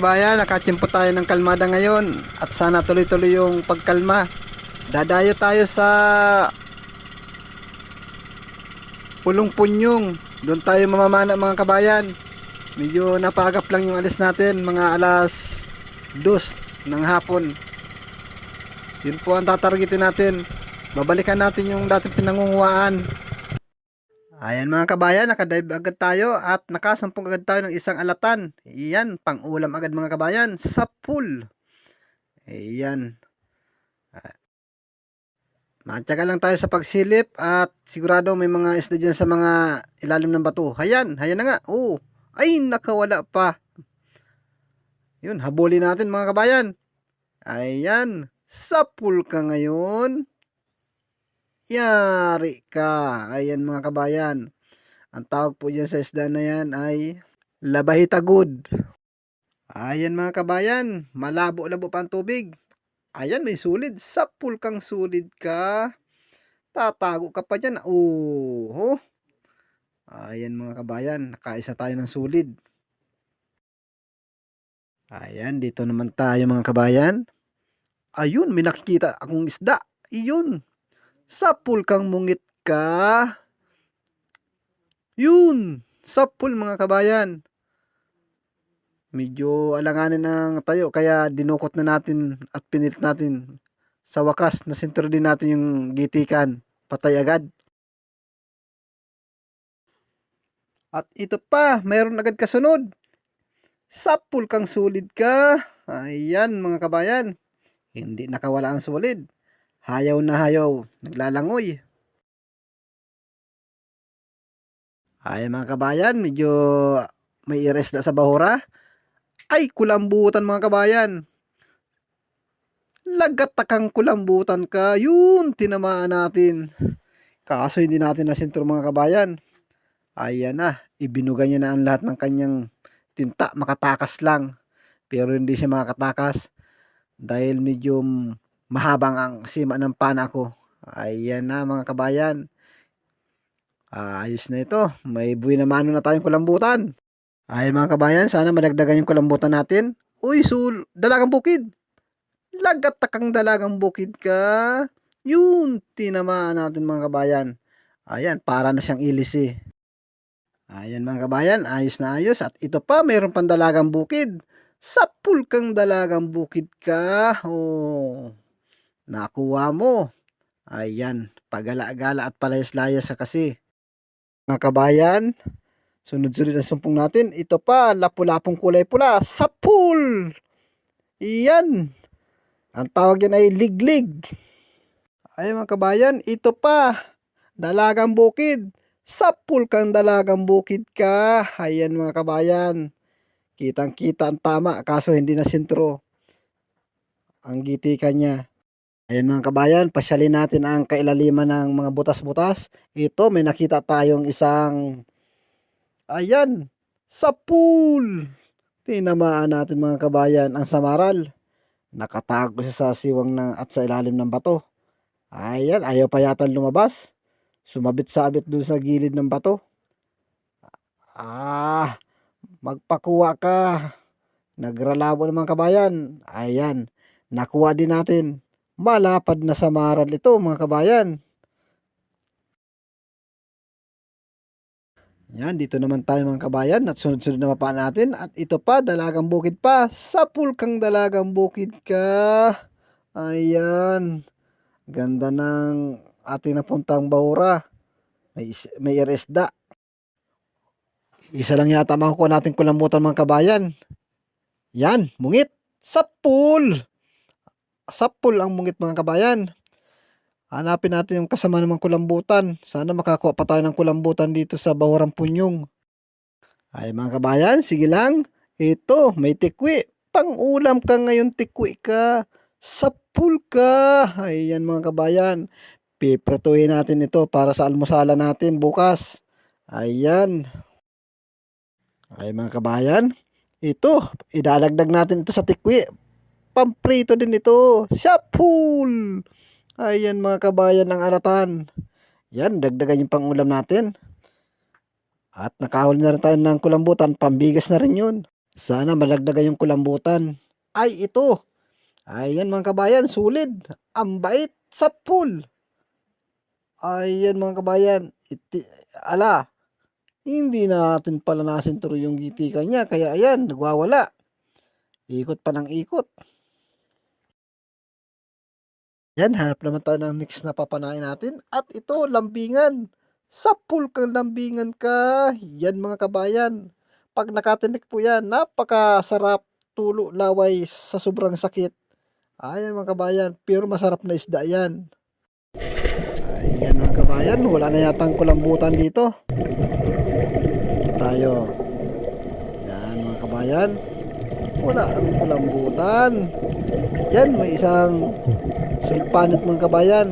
Kabayan, nakachimpo tayo ng kalmada ngayon at sana tuloy-tuloy yung pagkalma. Dadayo tayo sa Pulong Punyong. Doon tayo mamamana mga kabayan. Medyo napagap lang yung alis natin, mga alas 2 ng hapon. Yun po ang tatargetin natin. Babalikan natin yung dating pinangunguhaan. Ayan mga kabayan, nakadive agad tayo at nakasampung agad tayo ng isang alatan. Iyan, pang ulam agad mga kabayan, sa pool. Ayan. Ah. Matyaga lang tayo sa pagsilip at sigurado may mga isda dyan sa mga ilalim ng bato. Hayan, hayan na nga. Oh, ay nakawala pa. Yun, habulin natin mga kabayan. Ayan, sa pool ka ngayon. Yari ka. Ayan mga kabayan. Ang tawag po dyan sa isda na yan ay labahita good. Ayan mga kabayan. Malabo-labo pa ang tubig. Ayan may sulid. Sa pool kang sulid ka. Tatago ka pa dyan. Oo. Ayan mga kabayan. Nakaisa tayo ng sulid. Ayan. Dito naman tayo mga kabayan. Ayun. May nakikita akong isda. Iyon sa pool kang mungit ka. Yun, sa pool mga kabayan. Medyo alanganin ng tayo kaya dinukot na natin at pinilit natin. Sa wakas, nasintro din natin yung gitikan. Patay agad. At ito pa, mayroon agad kasunod. Sa pool kang sulid ka. Ayan mga kabayan. Hindi nakawala ang sulid. Hayaw na hayaw, naglalangoy. Ay mga kabayan, medyo may ires na sa bahura. Ay, kulambutan mga kabayan. Lagatakang kulambutan ka. Yun, tinamaan natin. Kaso hindi natin nasintro mga kabayan. Ayan na, ibinuga niya na ang lahat ng kanyang tinta. Makatakas lang. Pero hindi siya makatakas. Dahil medyo mahabang ang sima ng pana ko. Ayan na mga kabayan. Ah, ayos na ito. May buwi na mano na tayong kulambutan. Ay mga kabayan, sana madagdagan yung kulambutan natin. Uy, sul, dalagang bukid. Lagat takang dalagang bukid ka. Yun, tinamaan natin mga kabayan. Ayan, para na siyang ilis eh. Ayan mga kabayan, ayos na ayos. At ito pa, mayroon pang dalagang bukid. Sa pulkang dalagang bukid ka. Oh, nakuha mo. Ayan, pagala-gala at palayas-layas sa kasi. Mga kabayan, sunod-sunod ang sumpong natin. Ito pa, lapu-lapong kulay pula sa pool. Iyan. Ang tawag yan ay liglig. Ay mga kabayan, ito pa, dalagang bukid. Sa pool kang dalagang bukid ka. Ayan mga kabayan. Kitang-kita ang tama, kaso hindi na sintro. Ang gitikan niya. Ayan mga kabayan, pasyalin natin ang kailaliman ng mga butas-butas. Ito, may nakita tayong isang, ayan, sa pool. Tinamaan natin mga kabayan ang samaral. Nakatago siya sa siwang ng, at sa ilalim ng bato. Ayan, ayaw pa yata lumabas. Sumabit-sabit dun sa gilid ng bato. Ah, magpakuha ka. Nagralabo ng mga kabayan. Ayan, nakuha din natin malapad na samaral ito mga kabayan. Yan, dito naman tayo mga kabayan at sunod-sunod na mapaan natin. At ito pa, dalagang bukid pa. Sa pulkang dalagang bukid ka. Ayan. Ganda ng ating napuntang bahura. May, may iresda. Isa lang yata makukuha natin kulambutan mga kabayan. Yan, mungit. Sa pool sapul ang mungit mga kabayan. Hanapin natin yung kasama ng kulambutan. Sana makakuha pa tayo ng kulambutan dito sa Bawurang Punyong. Ay mga kabayan, sige lang. Ito, may tikwi. Pang-ulam ka ngayon, tikwi ka. Sapul ka. Ayan mga kabayan. Piprituhin natin ito para sa almusala natin bukas. Ayan. Ay mga kabayan. Ito, idalagdag natin ito sa tikwi. Pamprito din ito. Sapul. Ayan mga kabayan ng alatan. Yan, dagdagan yung pangulam natin. At nakahuli na rin tayo ng kulambutan, pambigas na rin yun. Sana malagdagan yung kulambutan. Ay, ito. Ayan mga kabayan, sulid. Ang bait sa pool. Ayan mga kabayan. Iti, ala, hindi natin pala nasinturo yung gitikan niya. Kaya ayan, nagwawala. Ikot pa ng ikot. Yan, hanap naman tayo ng next na papanain natin. At ito, lambingan. Sa pool kang lambingan ka. Yan mga kabayan. Pag nakatinik po yan, napakasarap tulo laway sa sobrang sakit. Ayan mga kabayan, pero masarap na isda yan. Ayan mga kabayan, wala na yatang kulambutan dito. Dito tayo. Yan mga kabayan, wala ang kulambutan. Yan, may isang sulpanit mga kabayan.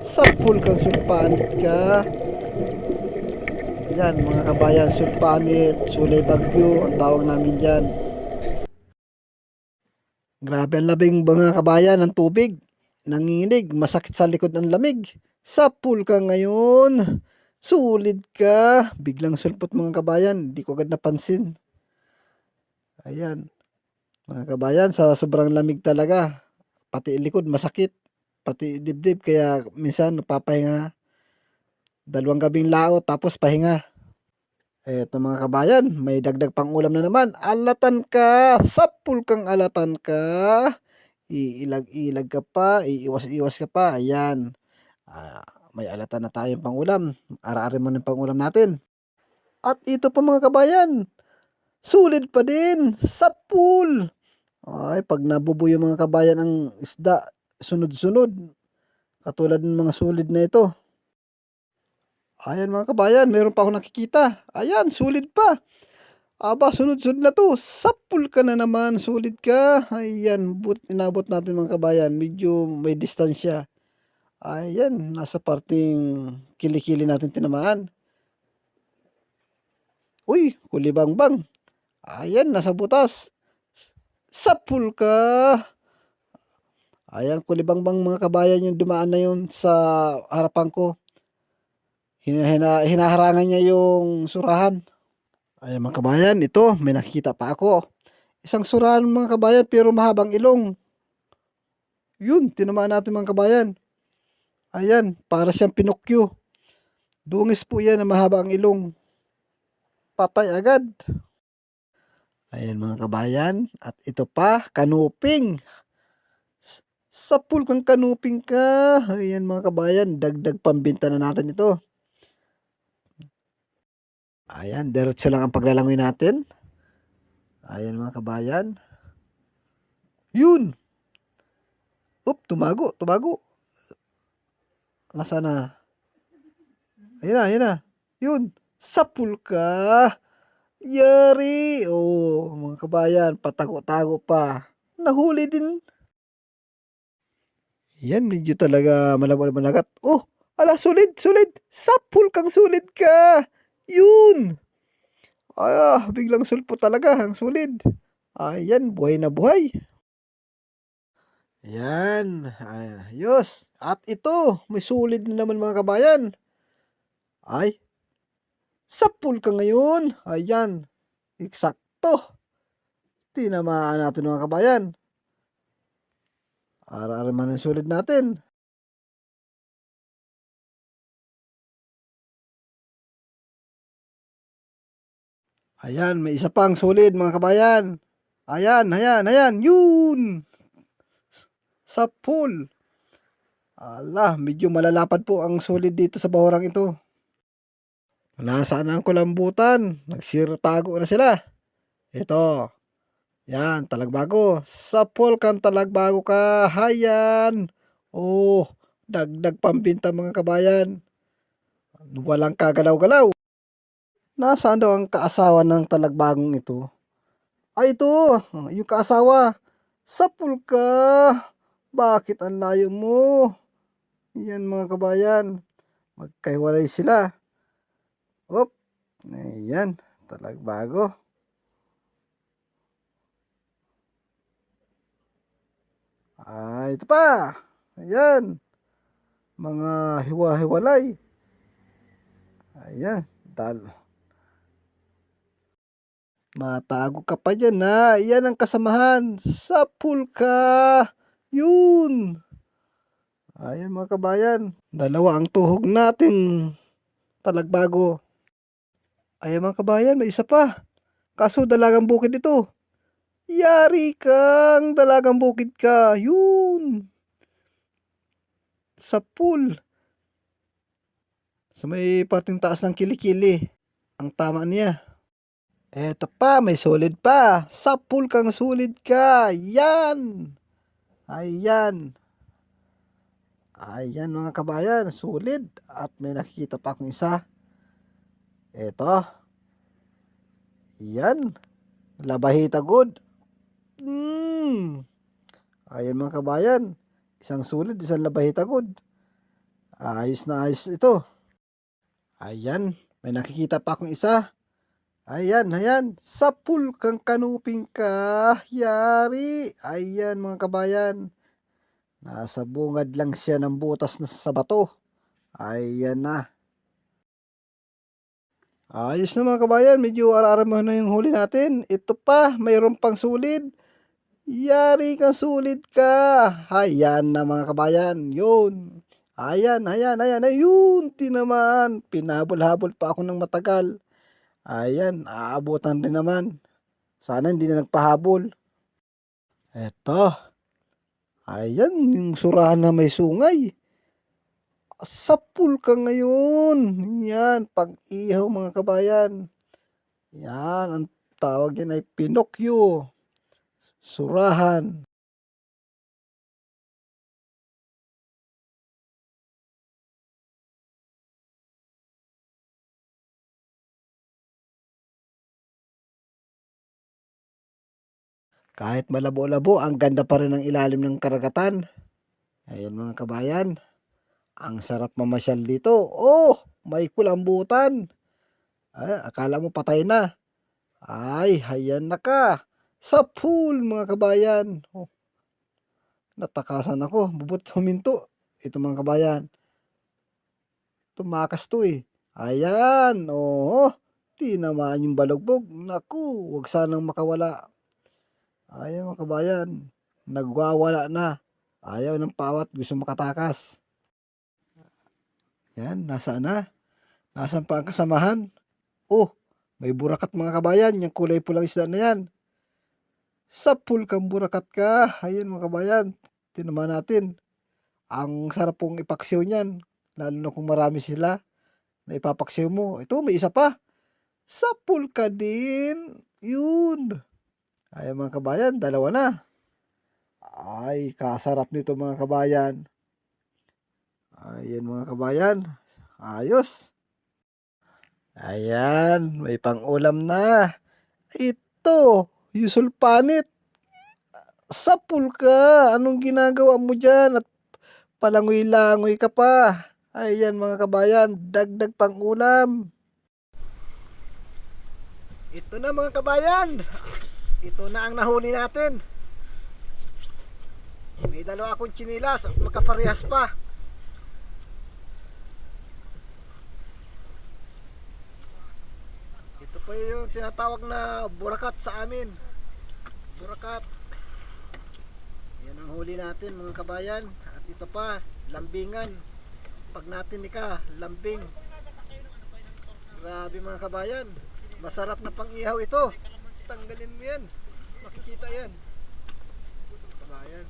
Sapul kang sulpanit ka. Yan mga kabayan, sulpanit, sulay bagyo, ang tawag namin dyan. Grabe ang labing mga kabayan ng tubig. Nanginginig, masakit sa likod ng lamig. Sapul ka ngayon. Sulid ka. Biglang sulpot mga kabayan, hindi ko agad napansin. Ayan. Mga kabayan, sa sobrang lamig talaga. Pati likod masakit. Pati dibdib, kaya minsan napapahinga. Dalawang gabing lao, tapos pahinga. Eto mga kabayan, may dagdag pang ulam na naman. Alatan ka, sapul kang alatan ka. Iilag-ilag ka pa, iiwas-iwas ka pa. Ayan. Ah, may alatan na tayong pang ulam. Ara-ari mo ng pang ulam natin. At ito pa mga kabayan, sulit pa din, sapul. Ay, pag nabubuyo mga kabayan ang isda, sunod-sunod. Katulad ng mga sulid na ito. Ayan mga kabayan, meron pa ako nakikita. Ayan, sulit pa. Aba, sunod-sunod na to. Sapul ka na naman, sulit ka. Ayan, but, inabot natin mga kabayan. Medyo may distansya. Ayan, nasa parting kilikili natin tinamaan. Uy, kulibangbang. Ayan, nasa butas. Sapul ka. Ayan, kulibangbang mga kabayan yung dumaan na yun sa harapan ko. Hina, hina, hinaharangan niya yung surahan. Ayan mga kabayan, ito, may nakikita pa ako. Isang surahan mga kabayan pero mahabang ilong. Yun, tinamaan natin mga kabayan. Ayan, para siyang pinokyo. Dungis po yan na mahaba ang ilong. Patay agad. Ayan mga kabayan. At ito pa, kanuping. Sa pool kang kanuping ka. Ayan mga kabayan, dagdag pambinta na natin ito. Ayan, diretso lang ang paglalangoy natin. Ayan mga kabayan. Yun. Up, tumago, tumago. Nasa na? Ayun na, ayun na. Yun. Sapul ka. Yari. Oh, mga kabayan, patago-tago pa. Nahuli din. Yan, medyo talaga malabal managat. Oh, ala, sulit, sulit. Sapul kang sulit ka. Yun. Ah, biglang sulpo talaga. Ang sulit. Ayan, buhay na buhay. Yan. Ayos. At ito, may sulit na naman mga kabayan. Ay, sapul ka ngayon. Ayan. Eksakto. Tinamaan natin mga kabayan. Ara-ara man ang sulit natin. Ayan, may isa pang solid mga kabayan. Ayan, ayan, ayan. Yun! Sa pool. Ala, medyo malalapad po ang solid dito sa bahurang ito. Nasaan ang kulambutan? Nagsirtago na sila. Ito. Yan, talagbago. Sa pool talagbago ka. Hayan. Oh, dagdag pambinta mga kabayan. Walang kagalaw-galaw. Nasaan daw ang kaasawa ng talagbagong ito? Ay, ito. Yung kaasawa. Sapul ka. Bakit ang layo mo? Yan mga kabayan. Magkaiwalay sila. Op. Ayan. Talag bago. Ay, ito pa. Ayan. Mga hiwa-hiwalay. Ayan. Dal. Matago ka pa dyan ha. Yan ang kasamahan. Sapul ka. Yun. Ayan mga kabayan. Dalawa ang tuhog natin. Talagbago. Ayan mga kabayan, may isa pa. Kaso dalagang bukid ito. Yari kang dalagang bukid ka. Yun. Sa pool. Sa may parting taas ng kilikili. Ang tama niya. Eto pa, may solid pa. Sa pool kang solid ka. Yan. Ayan. Ayan mga kabayan, solid. At may nakikita pa akong isa. Eto. Yan. Labahita good. Hmm. Ayan mga kabayan. Isang solid, isang labahita good. Ayos na ayos ito. Ayan. May nakikita pa akong isa. Ayan, ayan. Sa pool kang kanuping ka. Yari. Ayan mga kabayan. Nasa bungad lang siya ng butas na sa bato. Ayan na. Ayos na mga kabayan, medyo araramahan na yung huli natin. Ito pa, mayroon pang sulid. Yari kang sulid ka. Ayan na mga kabayan, yun. Ayan, ayan, ayan, ayun, tinamaan. Pinabol-habol pa ako ng matagal. Ayan, aabutan rin naman. Sana hindi na nagpahabol. Eto. Ayan, yung surahan na may sungay. Sapul ka ngayon. Yan, pag-ihaw mga kabayan. Yan, ang tawag yan ay Pinocchio. Surahan. Kahit malabo-labo, ang ganda pa rin ng ilalim ng karagatan. Ayan mga kabayan. Ang sarap mamasyal dito. Oh, may kulambutan. Ay, akala mo patay na. Ay, hayan na ka. Sa pool, mga kabayan. Oh, natakasan ako. Bubut huminto. Ito mga kabayan. Tumakas to eh. Ayan. Oh, tinamaan yung balugbog. Naku, wag sanang makawala. Ayan mga kabayan. Nagwawala na. Ayaw ng pawat. Gusto makatakas. Yan, nasaan na? Nasaan pa ang kasamahan? Oh, may burakat mga kabayan. Yung kulay pulang isda na yan. Sa pool kang burakat ka. Ayan mga kabayan. Tinaman natin. Ang sarap pong ipaksiw niyan. Lalo na kung marami sila na ipapaksiw mo. Ito, may isa pa. Sa pool ka din. Yun. Ayan mga kabayan, dalawa na. Ay, kasarap nito mga kabayan. Ayan mga kabayan. Ayos. Ayan, may pang-ulam na. Ito, yusul panit. Sapul ka. Anong ginagawa mo dyan? At palangoy-langoy ka pa. Ayan mga kabayan, dagdag pang-ulam. Ito na mga kabayan. Ito na ang nahuli natin. May dalawa akong chinilas at magkaparehas pa. Pa yung tinatawag na burakat sa amin. Burakat. Yan ang huli natin mga kabayan. At ito pa, lambingan. Pag natin ka, lambing. Grabe mga kabayan. Masarap na pang ihaw ito. Tanggalin mo yan. Makikita yan. Kabayan.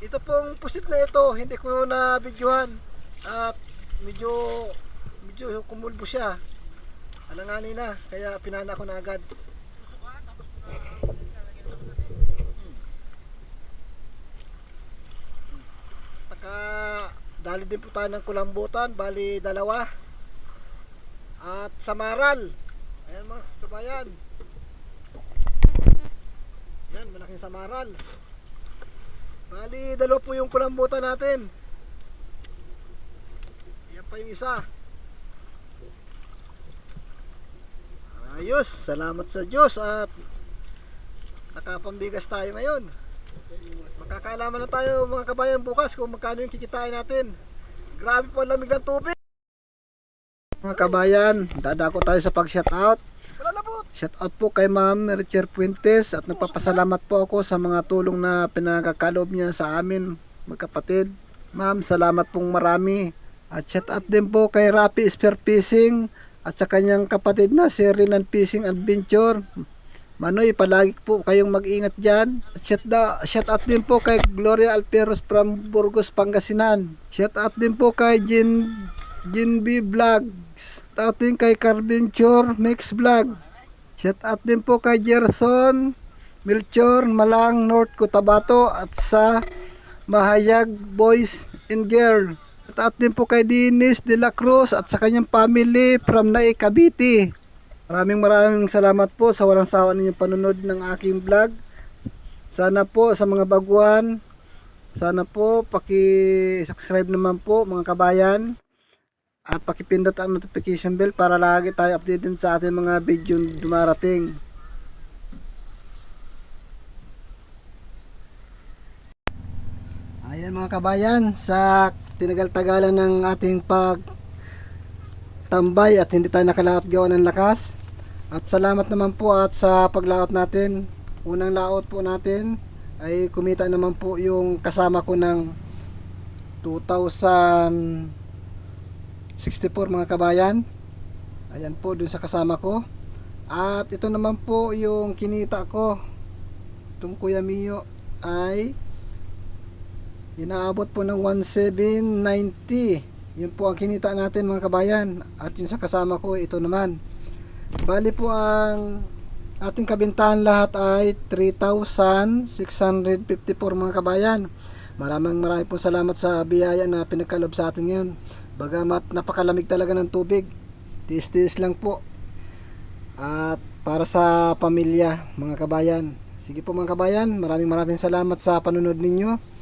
Ito pong pusit na ito, hindi ko na videohan. At medyo medyo kumulbo siya. Alanganin na, kaya pinana ko na agad. Taka dali din po tayo ng kulambutan, bali dalawa. At samaral. Ayan mga kabayan. Yan, malaking samaral. Bali, dalawa po yung kulambutan natin. Yan pa yung isa. Ayos, salamat sa Diyos at nakapambigas tayo ngayon. Makakaalaman na tayo mga kabayan bukas kung magkano yung kikitain natin. Grabe po ang lamig ng tubig. Mga kabayan, dadako tayo sa pag-shoutout. Shoutout po kay Ma'am Richard Puentes at nagpapasalamat po ako sa mga tulong na pinagkakaloob niya sa amin, magkapatid. Ma'am, salamat pong marami. At shoutout din po kay Rapi Spear Fishing at sa kanyang kapatid na si Renan Fishing Adventure. Manoy, palagi po kayong mag-ingat dyan. Shout, da, shout out din po kay Gloria Alperos from Burgos, Pangasinan. Shout out din po kay Jin, Jin B Vlogs. Shout out din kay Carventure Mix Vlog. Shout out din po kay Gerson Melchor Malang North Cotabato at sa Mahayag Boys and Girl. Shout out din po kay Dennis De La Cruz at sa kanyang family from Nae Cavite. Maraming maraming salamat po sa walang sawa ninyong panunod ng aking vlog. Sana po sa mga baguhan, sana po paki-subscribe naman po mga kabayan at pakipindot ang notification bell para lagi tayo updated sa ating mga video dumarating. Ayan mga kabayan, sa tinagal-tagalan ng ating pag tambay at hindi tayo nakalaot gawa ng lakas. At salamat naman po at sa paglaot natin. Unang laot po natin ay kumita naman po yung kasama ko ng 2064 mga kabayan. Ayan po dun sa kasama ko. At ito naman po yung kinita ko. Itong Kuya Mio ay inaabot po ng 1790 yun po ang kinita natin mga kabayan. At yun sa kasama ko ito naman. Bali po ang ating kabintahan lahat ay 3,654 mga kabayan. Maraming maraming po salamat sa biyaya na pinagkalob sa atin ngayon. Bagamat napakalamig talaga ng tubig tiis-tiis lang po. At para sa pamilya mga kabayan. Sige po mga kabayan maraming maraming salamat sa panunod ninyo